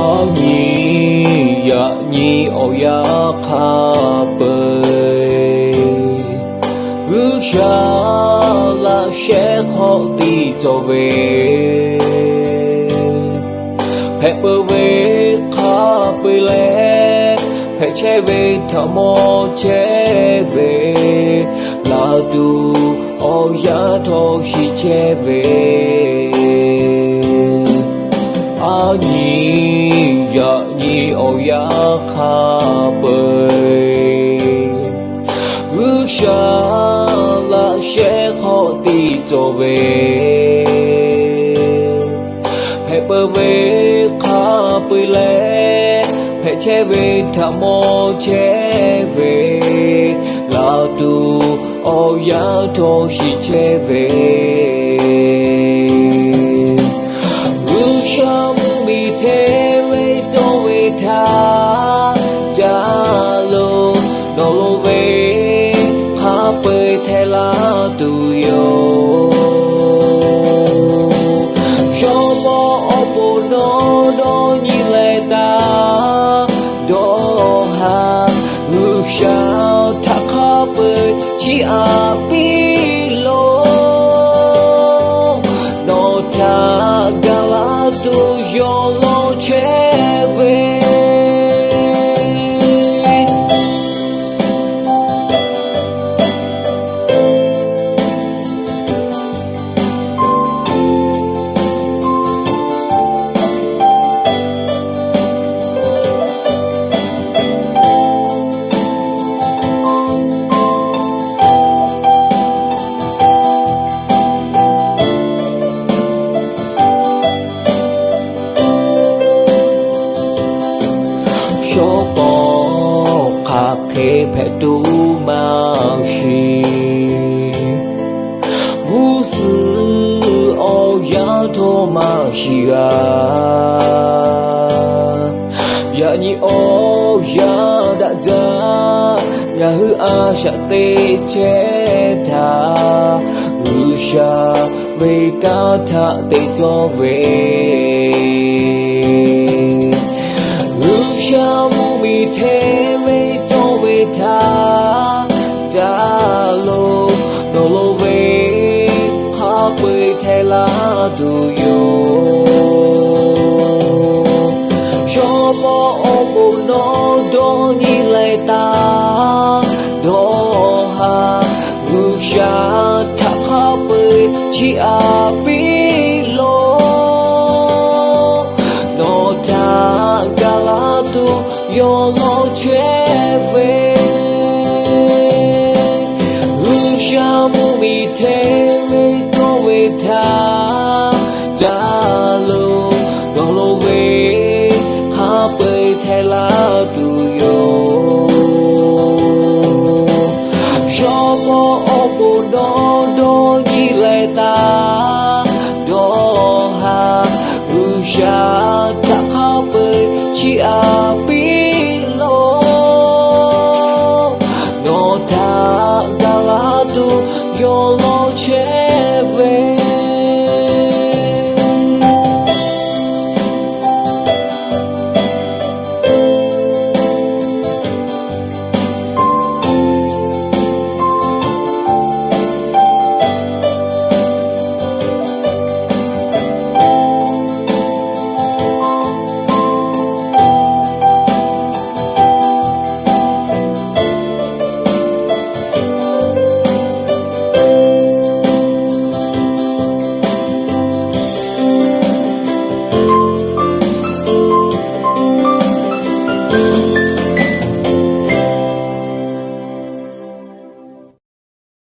အောင်ညီရညီအောင်ရခပေရူရှာလာရှေခေါ်တီတော်ပဲဖက်ပဝေခပေလေဖက်ချေဝေထမောချေဝေလာတူအောင်ရတော်ရှိချေဝေ တော်ပဲဖဲပဝေခပေလေဖဲချေဝေထမောချေဝေလာတူအော်ရတော်ရှိချေဝေ如 ရှိအားပြီးလို့တော့တာကလာတို့ရောလို့ ဖေဖက်တူမောင်ရှိဘူးစအောရောက်တော်မှရှိရာယနေ့အောရဒကြရဟူအားရှတေချေတာလူရှာဝေကာထတေတော်ဝေလူရှာမူမီသေး ta da lo no lo ve ha pui te la du yo yo po o po no do ni le ta do ha ru sha ta ha pui chi a galatu yo lo cheve rusha mu mi te tu yo lo llevé.